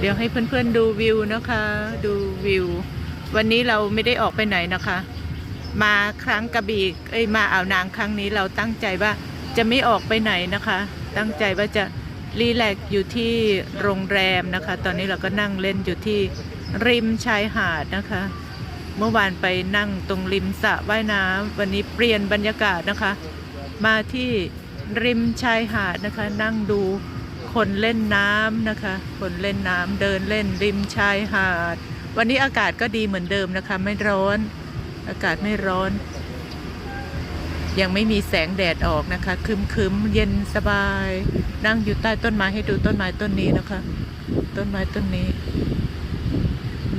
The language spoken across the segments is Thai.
เดี๋ยวให้เพื่อนๆดูวิวนะคะ ดูวิว วันนี้เราไม่ได้ออกไปไหนนะคะ มาครั้งกระบี่เอ้ยมาอ่าวนางครั้งนี้เราตั้งใจว่าจะไม่ออกไปไหนนะคะ ตั้งใจว่าจะรีแลกซ์อยู่ที่โรงแรมนะคะ ตอนนี้เราก็นั่งเล่นอยู่ที่ริมชายหาดนะคะ เมื่อวานไปนั่งตรงริมสระว่ายน้ำวันนี้เปลี่ยนบรรยากาศนะคะ มาที่ริมชายหาดนะคะ นั่งดู คนเล่นน้ำนะคะ คนเล่นน้ำเดินเล่นริมชายหาด วันนี้อากาศก็ดีเหมือนเดิมนะคะ ไม่ร้อน อากาศไม่ร้อน ยังไม่มีแสงแดดออกนะคะ คึมคึมๆเย็นสบาย นั่งอยู่ใต้ต้นไม้ให้ดูต้นไม้ต้นนี้นะคะ ต้นไม้ต้นนี้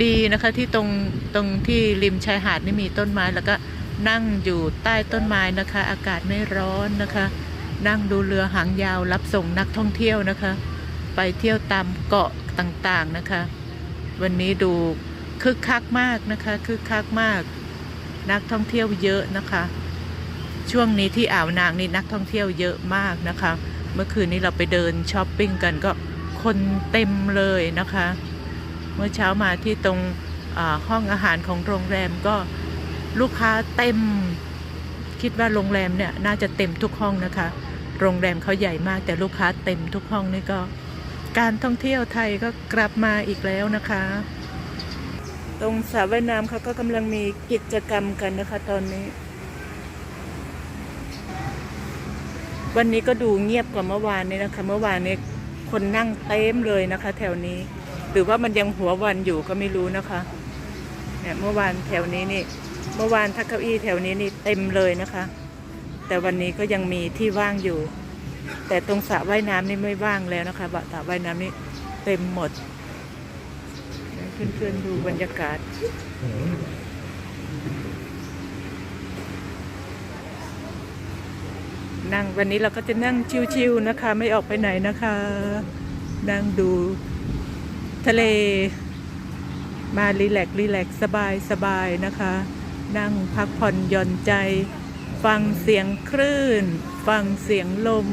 ดีนะคะที่ตรงตรงที่ริมชายหาดนี่มีต้นไม้แล้วก็นั่งอยู่ใต้ต้นไม้นะคะ อากาศไม่ร้อนนะคะ นั่งดูเรือหางยาวรับส่งนักท่องเที่ยวนะคะ ไปเที่ยวตามเกาะต่างๆนะคะ วันนี้ดูคึกคักมากนะคะคึกคักมาก นักท่องเที่ยวเยอะนะคะ ช่วงนี้ที่อ่าวนางนี่นักท่องเที่ยวเยอะมากนะคะ เมื่อคืนนี้เราไปเดินช้อปปิ้งกันก็คนเต็มเลยนะคะ เมื่อเช้ามาที่ตรงห้องอาหารของโรงแรมก็ลูกค้าเต็ม คิดว่าโรงแรมเนี่ยน่าจะเต็มทุกห้องนะคะ โรงแรมเขาใหญ่มากแต่ลูกค้าเต็มทุกห้องนี่ก็ การท่องเที่ยวไทยก็กลับมาอีกแล้วนะคะ ตรงสระว่ายน้ำเขาก็กำลังมีกิจกรรมกันนะคะตอนนี้ วันนี้ก็ดูเงียบกว่าเมื่อวานนี้นะคะ เมื่อวานนี้คนนั่งเต็มเลยนะคะ แถวนี้ หรือว่ามันยังหัววันอยู่ก็ไม่รู้นะคะเนี่ยเมื่อวานแถวนี้นี่ เมื่อวานทักเก้าอี้แถวนี้นี่เต็มเลยนะคะ แต่วันนี้ก็ยังมีที่ว่างอยู่ แต่ตรงสระว่ายน้ำนี่ไม่ว่างแล้วนะคะบะสระว่ายน้ำนี่เต็มหมดเพื่อนๆดูบรรยากาศนั่งวันนี้เราก็จะนั่งชิวๆนะคะ ไม่ออกไปไหนนะคะ นั่งดูทะเล มารีแลกซ์รีแลกซ์สบายสบายนะคะ นั่งพักผ่อนหย่อนใจ ฟังเสียงคลื่น ฟังเสียงลม